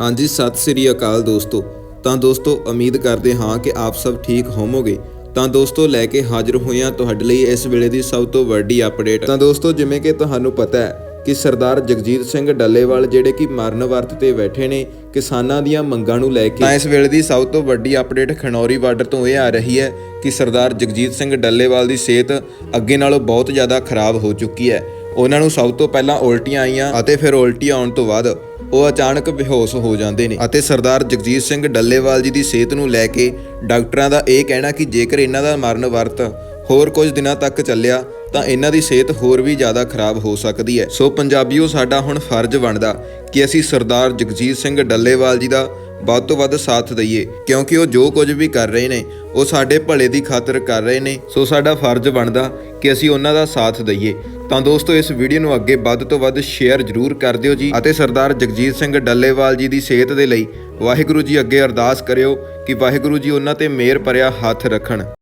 ਹਾਂਜੀ, ਸਤਿ ਸ੍ਰੀ ਅਕਾਲ ਦੋਸਤੋ। ਤਾਂ ਦੋਸਤੋ, ਉਮੀਦ ਕਰਦੇ ਹਾਂ ਕਿ ਆਪ ਸਭ ਠੀਕ ਹੋਵੋਗੇ। ਤਾਂ ਦੋਸਤੋ, ਲੈ ਕੇ ਹਾਜ਼ਰ ਹੋਏ ਹਾਂ ਤੁਹਾਡੇ ਲਈ ਇਸ ਵੇਲੇ ਦੀ ਸਭ ਤੋਂ ਵੱਡੀ ਅਪਡੇਟ ਤਾਂ ਦੋਸਤੋ, ਜਿਵੇਂ ਕਿ ਤੁਹਾਨੂੰ ਪਤਾ ਹੈ ਕਿ ਸਰਦਾਰ ਜਗਜੀਤ ਸਿੰਘ ਡੱਲੇਵਾਲ ਜਿਹੜੇ ਕਿ ਮਰਨ ਵਰਤ ਤੇ ਬੈਠੇ ਨੇ, ਕਿਸਾਨਾਂ ਦੀਆਂ ਮੰਗਾਂ ਨੂੰ ਲੈ ਕੇ ਤਾਂ ਇਸ ਵੇਲੇ ਦੀ ਸਭ ਤੋਂ ਵੱਡੀ ਅਪਡੇਟ ਖਨੌਰੀ ਬਾਰਡਰ ਤੋਂ ਇਹ ਆ ਰਹੀ ਹੈ ਕਿ ਸਰਦਾਰ ਜਗਜੀਤ ਸਿੰਘ ਡੱਲੇਵਾਲ ਦੀ ਸਿਹਤ ਅੱਗੇ ਨਾਲੋਂ ਬਹੁਤ ਜ਼ਿਆਦਾ ਖਰਾਬ ਹੋ ਚੁੱਕੀ ਹੈ। ਉਹਨਾਂ ਨੂੰ ਸਭ ਤੋਂ ਪਹਿਲਾਂ ਉਲਟੀਆਂ ਆਈਆਂ ਅਤੇ ਫਿਰ ਉਲਟੀ ਆਉਣ ਤੋਂ ਬਾਅਦ ਉਹ ਅਚਾਨਕ ਬੇਹੋਸ਼ ਹੋ ਜਾਂਦੇ ਨੇ। ਅਤੇ ਸਰਦਾਰ ਜਗਜੀਤ ਸਿੰਘ ਡੱਲੇਵਾਲ ਜੀ ਦੀ ਸਿਹਤ ਨੂੰ ਲੈ ਕੇ ਡਾਕਟਰਾਂ ਦਾ ਇਹ ਕਹਿਣਾ ਕਿ ਜੇਕਰ ਇਹਨਾਂ ਦਾ ਮਰਨ ਵਰਤ ਹੋਰ ਕੁਝ ਦਿਨਾਂ ਤੱਕ ਚੱਲਿਆ, ਤਾਂ ਇਹਨਾਂ ਦੀ ਸਿਹਤ ਹੋਰ ਵੀ ਜ਼ਿਆਦਾ ਖਰਾਬ ਹੋ ਸਕਦੀ ਹੈ। ਸੋ ਪੰਜਾਬੀਓ, ਸਾਡਾ ਹੁਣ ਫਰਜ਼ ਬਣਦਾ ਕਿ ਅਸੀਂ ਸਰਦਾਰ ਜਗਜੀਤ ਸਿੰਘ ਡੱਲੇਵਾਲ ਜੀ ਦਾ ਵੱਧ ਤੋਂ ਵੱਧ ਸਾਥ ਦਈਏ, ਕਿਉਂਕਿ ਉਹ ਜੋ ਕੁਝ ਵੀ ਕਰ ਰਹੇ ਨੇ, ਉਹ ਸਾਡੇ ਭਲੇ ਦੀ ਖਾਤਰ ਕਰ ਰਹੇ ਨੇ। ਸੋ ਸਾਡਾ ਫਰਜ਼ ਬਣਦਾ ਕਿ ਅਸੀਂ ਉਹਨਾਂ ਦਾ ਸਾਥ ਦਈਏ। ਤਾਂ ਦੋਸਤੋ, ਇਸ ਵੀਡੀਓ ਨੂੰ ਅੱਗੇ ਵੱਧ ਤੋਂ ਵੱਧ ਸ਼ੇਅਰ ਜ਼ਰੂਰ ਕਰ ਦਿਓ ਜੀ। ਅਤੇ ਸਰਦਾਰ ਜਗਜੀਤ ਸਿੰਘ ਡੱਲੇਵਾਲ ਜੀ ਦੀ ਸਿਹਤ ਦੇ ਲਈ ਵਾਹਿਗੁਰੂ ਜੀ ਅੱਗੇ ਅਰਦਾਸ ਕਰਿਓ ਕਿ ਵਾਹਿਗੁਰੂ ਜੀ ਉਹਨਾਂ ਤੇ ਮਿਹਰ ਭਰਿਆ ਹੱਥ ਰੱਖਣ।